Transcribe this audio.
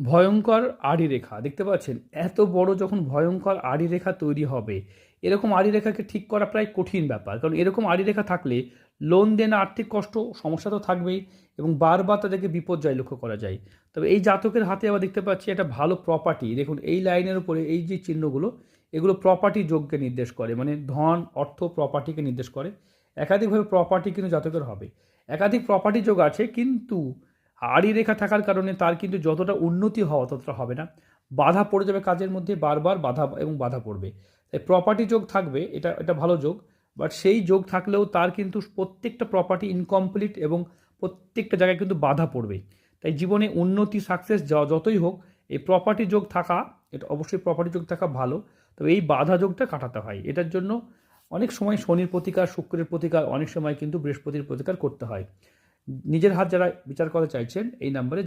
ভয়ঙ্কর আড়ি রেখা দেখতে পাচ্ছেন, এত বড় যখন ভয়ঙ্কর আড়ি রেখা তৈরি হবে, এরকম আড়ি রেখাকে ঠিক করা প্রায় কঠিন ব্যাপার। কারণ এরকম আড়ি রেখা থাকলে লোন দেনা আর্থিক কষ্ট, সমস্যা তো থাকবেই এবং বারবার তাদেরকে বিপর্যয় লক্ষ্য করা যায়। তবে এই জাতকের হাতে আবার দেখতে পাচ্ছি একটা ভালো প্রপার্টি দেখুন, এই লাইনের উপরে এই যে চিহ্নগুলো, এগুলো প্রপার্টি যোগকে নির্দেশ করে মানে ধন, অর্থ প্রপার্টিকে নির্দেশ করে। একাধিকভাবে প্রপার্টি কিন্তু জাতকের হবে। একাধিক প্রপার্টি যোগ আছে, কিন্তু আড়ি রেখা থাকার কারণে তার কিন্তু যতটা উন্নতি হওয়া ততটা হবে না। বাধা পড়ে যাবে কাজের মধ্যে বারবার, বাধা এবং বাধা পড়বে। তাই প্রপার্টি যোগ থাকবে, এটা এটা ভালো যোগ। বাট সেই যোগ থাকলেও তার কিন্তু প্রত্যেকটা প্রপার্টি ইনকমপ্লিট এবং প্রত্যেকটা জায়গায় কিন্তু বাধা পড়বে। তাই জীবনে উন্নতি সাকসেস যতই হোক, এই প্রপার্টি যোগ থাকা, এটা অবশ্যই প্রপার্টি যোগ থাকা ভালো। তবে এই বাধা যোগটা কাটাতে হয়। এটার জন্য অনেক সময় শনির প্রতিকার, শুক্রের প্রতিকার, অনেক সময় কিন্তু বৃহস্পতির প্রতিকার করতে হয়। নিজের হাত যারা বিচার করতে চাইছেন এই নাম্বারে